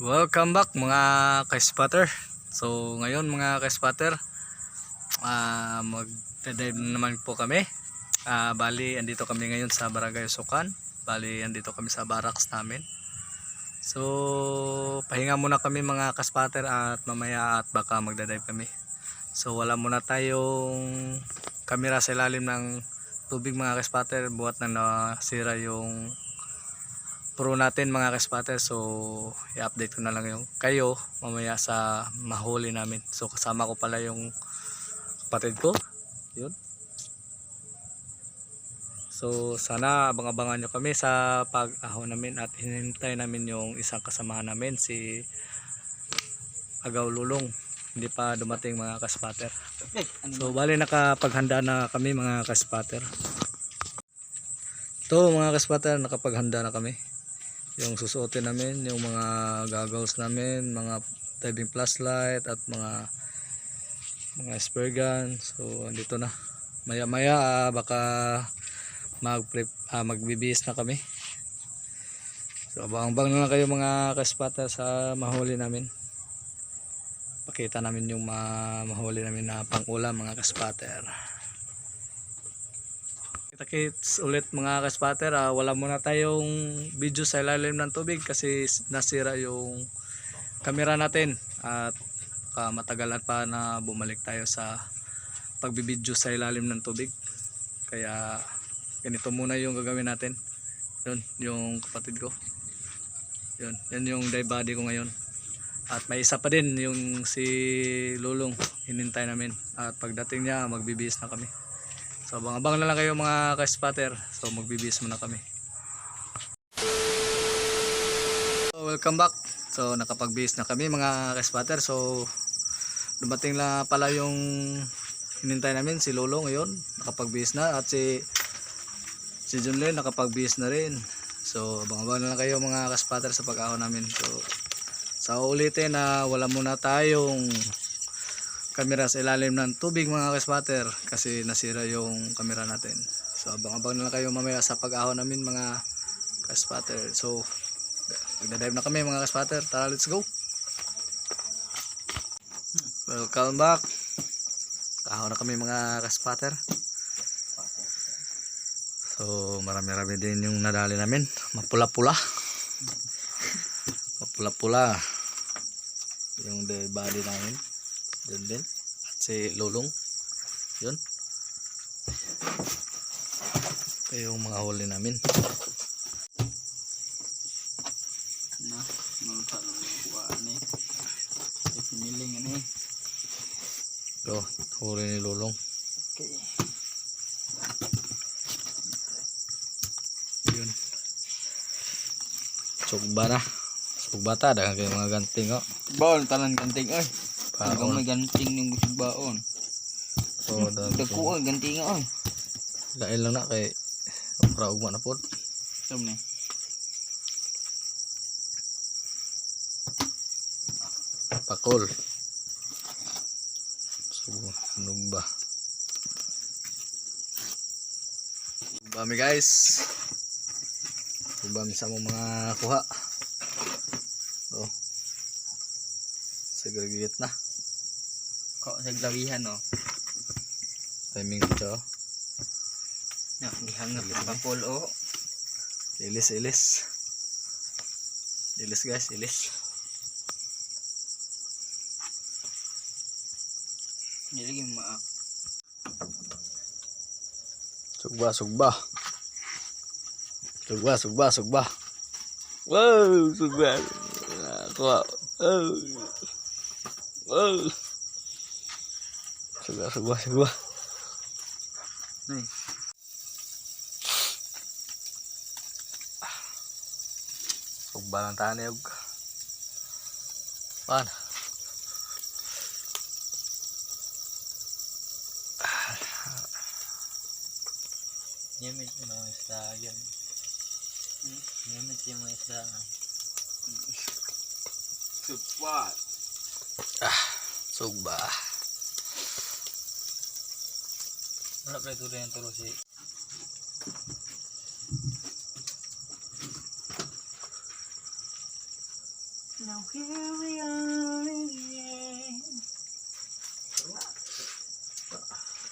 Welcome back mga ka-spotter. So ngayon mga ka-spotter, ah mag-dive naman po kami. Ah bali andito kami ngayon sa Barangay Sukan. Bali andito kami sa barracks namin. So pahinga muna kami mga ka-spotter at mamaya at baka magda-dive kami. So wala muna tayong kamera sa ilalim ng tubig mga ka-spotter buhat na nasira yung pro natin mga kaspater so i-update ko na lang yung kayo mamaya sa mahuli namin. So kasama ko pala yung kapatid ko. Yun. So sana abang-abangan nyo kami sa pag-ahon namin at hinintay namin yung isang kasamahan namin si Agaw Lulong. Hindi pa dumating mga kaspater so bali nakapaghanda na kami mga kaspater to mga kaspater nakapaghanda na kami yung susuotin namin, yung mga goggles namin, mga diving flashlight at mga mga spare gun. So andito na. Maya maya ah, baka mag ah, magbibihis na kami. So abang-abang na lang kayo mga kaspata sa mahuli namin. Pakita namin yung ma mahuli namin na pang-ulam mga kaspater. Kita-kits ulit mga kaspater, ah, wala muna tayong video sa ilalim ng tubig kasi nasira yung camera natin at ah, matagalan pa na bumalik tayo sa pagbibideo sa ilalim ng tubig. Kaya ganito muna yung gagawin natin. Yun, yung kapatid ko. Yun, yan yung dive body ko ngayon. At may isa pa din yung si Lulong, hinintay namin. At pagdating niya, magbibihis na kami. So abang-abang na lang kayo mga ka-spotter. So magbibihis muna kami. So, welcome back. So nakapagbihis na kami mga ka-spotter. So dumating na pala yung hinintay namin si Lolo ngayon. Nakapagbihis na at si si Junlin nakapagbihis na rin. So abang-abang na lang kayo mga ka-spotter sa pag-ahon namin. So sa ulitin na wala muna tayong kamera sa ilalim ng tubig mga kaspater kasi nasira yung kamera natin. So abang-abang na lang kayo mamaya sa pag-ahon namin mga kaspater so magdadive na kami mga kaspater tara let's go! Welcome back! Ahon na kami mga kaspater so marami-rami din yung nadali namin. Mapula-pula. Mapula-pula. Yung dead body namin yun din. At si Lulong. Yun. Ito yung mga huli namin. Na mga yung kuhaan eh. Ay piniling ano eh. Ito huli ni Lulong. Okay. Yun. Sugba na sugba ta dagang kayo mga ganting oh. Baon tanan ganting oy Paon may ganting ng gusto baon so dagang Dagko oy ganting oy lain lang na kay para ugma na po. Tum ni pakol. So sunog ba? Sunog mi guys. Sunog mi sa mong mga kuha. Oh. Segregate na Ko sa glawihan oh. Timing oh. Na gihangap na kapol oh. Ilis ilis. Ilis guys ilis. Nilagay mo ah sugba sugba. Sugba sugba sugba. Wow sugba. Kuha wow. Wow sugba sugba sugba Nay sugba lang taniyog. Pan Yamit mo mga isda yan. Yamit yung mga isda. Support sugba Wala pa ito rin tulo si Now here we are again.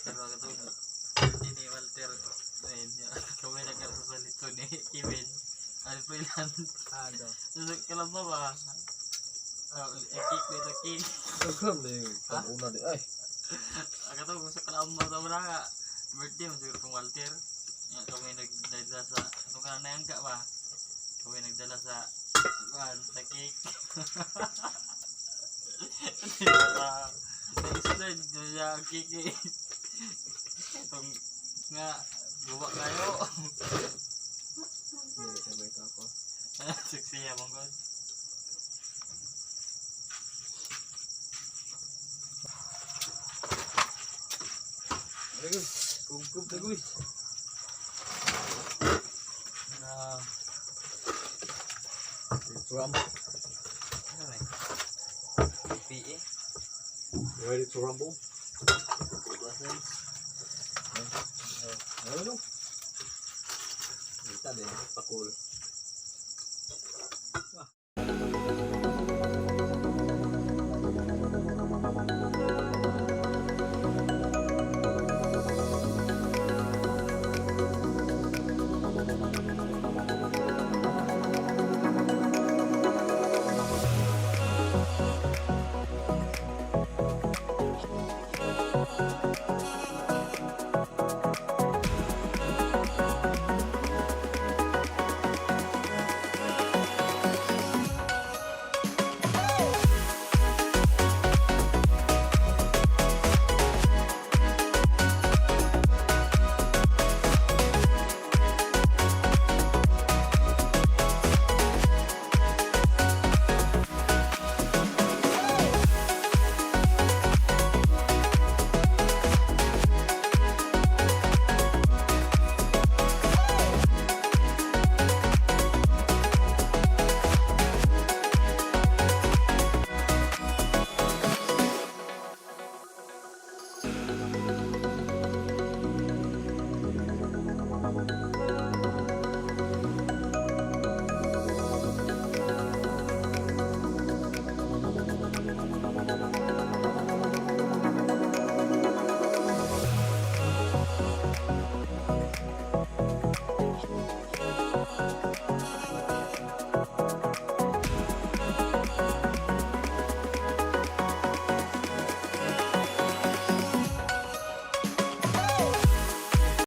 Pero ako to, hindi ni Walter, ayun, kami nagkasasalit to ni Kevin. Ano po ilan? Ano? Kalam mo ba? Oh, eh, kick dito, kick. Program na yung pang-una di ay. Ako to, gusto kalam sa muna nga. Birthday mo siguro kong Walter. Nga kami nagdala sa, ito ka na ka ba? Kami nagdala sa, kuhan, sa cake. slide, na siya ang cake. Itong, nga, guwa kayo. Ka may ako. Siksiya mong god. Ano yun? Kugkub na guys. Na, ano eh? PE? Ready to rumble? Lessons? Ano no? Kita din. Pakul.